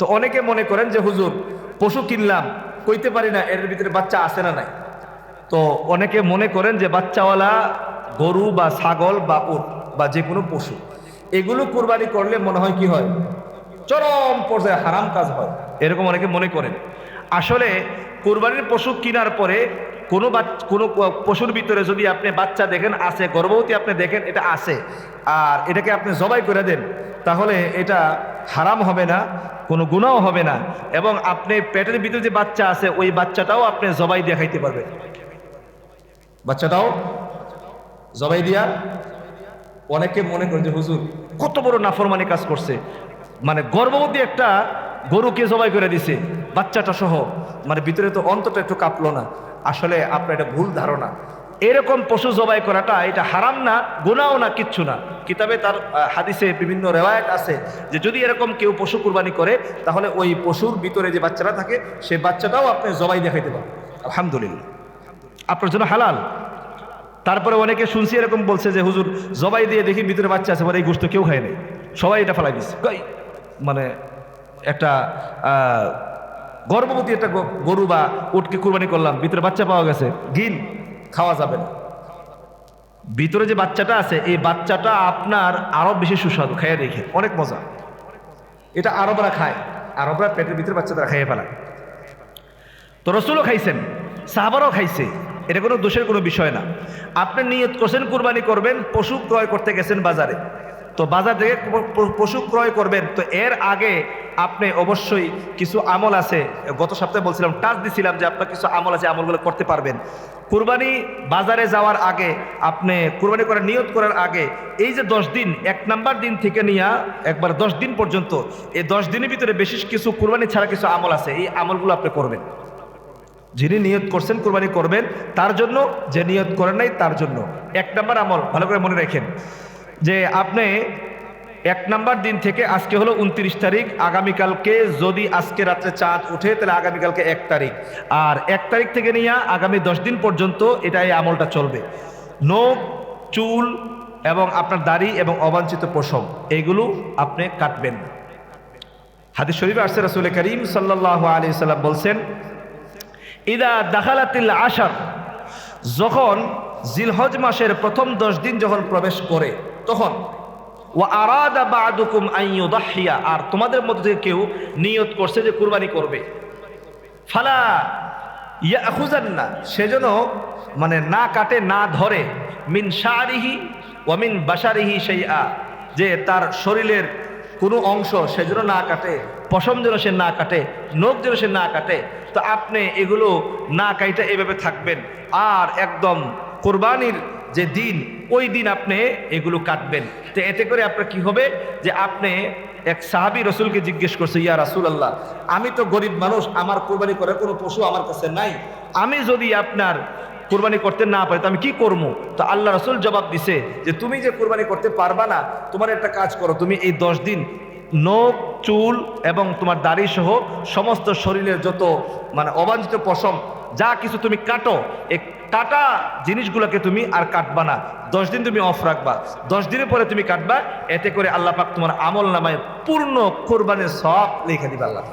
তো অনেকে মনে করেন যে, হুজুর, পশু কিনলাম, কইতে পারি না, এর ভিতরে বাচ্চা আসে না নাই? তো অনেকে মনে করেন যে, বাচ্চাওয়ালা গরু বা ছাগল বা উট বা যে কোনো পশু, এগুলো কোরবানি করলে মনে হয় কি হয়? চরম পর্যায়ে হারাম কাজ হয়। এরকম অনেকে মনে করেন। আসলে কোরবানির পশু কেনার পরে কোনো বাচ- কোনো পশুর ভিতরে যদি আপনি বাচ্চা দেখেন, আছে, গর্ভবতী আপনি দেখেন, এটা আছে। আর এটাকে আপনি জবাই করে দেন, তাহলে এটা হারাম হবে না, কোনো গুণাও হবে না। এবং আপনি পেটের ভিতরে যে বাচ্চা আছে, ওই বাচ্চাটাও আপনি জবাই দিয়ে খাইতে পারবেন। বাচ্চাটাও জবাই দিয়া অনেকে মনে করেন যে, হুজুর, কত বড় নাফরমানি কাজ করছে। মানে গর্ভবতী একটা গরুকে জবাই করে দিছে, বাচ্চাটা সহ। মানে ভিতরে তো অন্তটা একটু কাঁপলো না। আসলে আপনার এটা ভুল ধারণা। এরকম পশু জবাই করাটা এটা হারাম না গুনাও না, কিচ্ছু না। কিতাবে তার হাদিসে বিভিন্ন রেওয়ায়ত আছে যে যদি এরকম কেউ পশু কুরবানি করে, তাহলে ওই পশুর ভিতরে যে বাচ্চাটা থাকে সেই বাচ্চাটাও আপনি জবাই দেখাইতে পারেন আলহামদুলিল্লাহ। আপনার জন্য হালাল। তারপরে অনেকে শুনছি এরকম বলছে যে, হুজুর, জবাই দিয়ে দেখি ভিতরে বাচ্চা আছে মানে এই গোষ্ঠ কেউ খায় নাই। সবাই এটা ফেলাই দিচ্ছে মানে একটা গর্ভবতী একটা গরু বা উটকে কুরবানি করলাম, ভিতরে বাচ্চা পাওয়া গেছে গিন খাওয়া যাবে না। ভিতরে যে বাচ্চাটা আছে, এই বাচ্চাটা আপনার আরও বেশি সুস্বাদু, খাইয়ে দেখে, অনেক মজা। এটা আরবরা খায়, আরবরা পেটের ভিতরে বাচ্চাটা খাইয়ে ফেলায়। তো রসুলও খাইছেন, সাহাবারও খাইছে এটা কোনো দোষের কোনো বিষয় না। আপনি নিয়ত করছেন, কুরবানি করবেন, পশু ক্রয় করতে গেছেন বাজারে। তো বাজার থেকে পশু ক্রয় করবেন, তো এর আগে আপনি অবশ্যই কিছু আমল আছে, গত সপ্তাহে বলছিলাম, টাচ দিছিলাম যে আপনার কিছু আমল আছে, আমলগুলো করতে পারবেন। কুরবানি বাজারে যাওয়ার আগে, আপনি কুরবানি করার, নিয়ত করার আগে, এই যে দশ দিন, এক নাম্বার দিন থেকে নিয়ে, একবার দশ দিন পর্যন্ত, এই দশ দিনের ভিতরে বেশি কিছু কুরবানি ছাড়া কিছু আমল আছে, এই আমলগুলো আপনি করবেন। যিনি নিয়ত করছেন, কোরবানি করবেন, তার জন্য যে নিয়ত করেন নাই, তার জন্য। এক নাম্বার আমল, ভালো করে মনে রাখেন। যে আপনি এক নাম্বার দিন থেকে আজকে হলো উনত্রিশ তারিখ, আগামীকালকে যদি আজকে রাত্রে চাঁদ উঠে, তাহলে আগামীকালকে এক তারিখ। আর এক তারিখ থেকে নিয়ে আগামী দশ দিন পর্যন্ত এটা এই আমলটা চলবে। নখ, চুল এবং আপনার দাড়ি এবং অবাঞ্ছিত পশম এইগুলো আপনি কাটবেন হাদিস শরীফে আসছে রাসুল করিম সাল্লাহ আলী সাল্লাম বলছেন ইদা দাখালাতিল আশার, যখন জিলহজ মাসের প্রথম দশ দিন যখন প্রবেশ করে, তখন ও আরাদা বাদুকুম আইয়ুদাহিয়া আর তোমাদের মধ্যে কেউ নিয়ত করছে যে কুরবানি করবে। ফালা ইয়া ইয়াখুজান না সেজন্য মানে না কাটে, না ধরে, মিন শারিহি ওয়ামিন বাসারিহি সেই আ যে তার শরীরের কোনো অংশ সেজন্য না কাটে, পশম যেন সে না কাটে, নখ যেন সে না কাটে, তো আপনি এগুলো না কাইটা এভাবে থাকবেন। আর একদম কোরবানির যে দিন, ওই দিন আপনি এগুলো কাটবেন। তো এতে করে আপনার কি হবে যে আপনি এক সাহাবি রসুলকে জিজ্ঞেস করছে, ইয়া রাসুল আল্লাহ আমি তো গরিব মানুষ, আমার কোরবানি করার কোনো পশু আমার কাছে নাই। আমি যদি আপনার কোরবানি করতে না পারে, তো আমি কি করব? তো আল্লাহ রসুল জবাব দিছে যে, তুমি যে কোরবানি করতে পারবা না, তোমার একটা কাজ করো, তুমি এই দশ দিন নখ, চুল এবং তোমার দাড়ি সহ সমস্ত শরীরের যত মানে অবাঞ্ছিত পশম, যা কিছু তুমি কাটো, এই কাটা জিনিসগুলোকে তুমি আর কাটবা না। দশ দিন তুমি অফ রাখবা। দশ দিনের পরে তুমি কাটবা, এতে করে আল্লাহ পাক তোমার আমল নামায় পূর্ণ কোরবানির সব লিখে দিবে আল্লাহ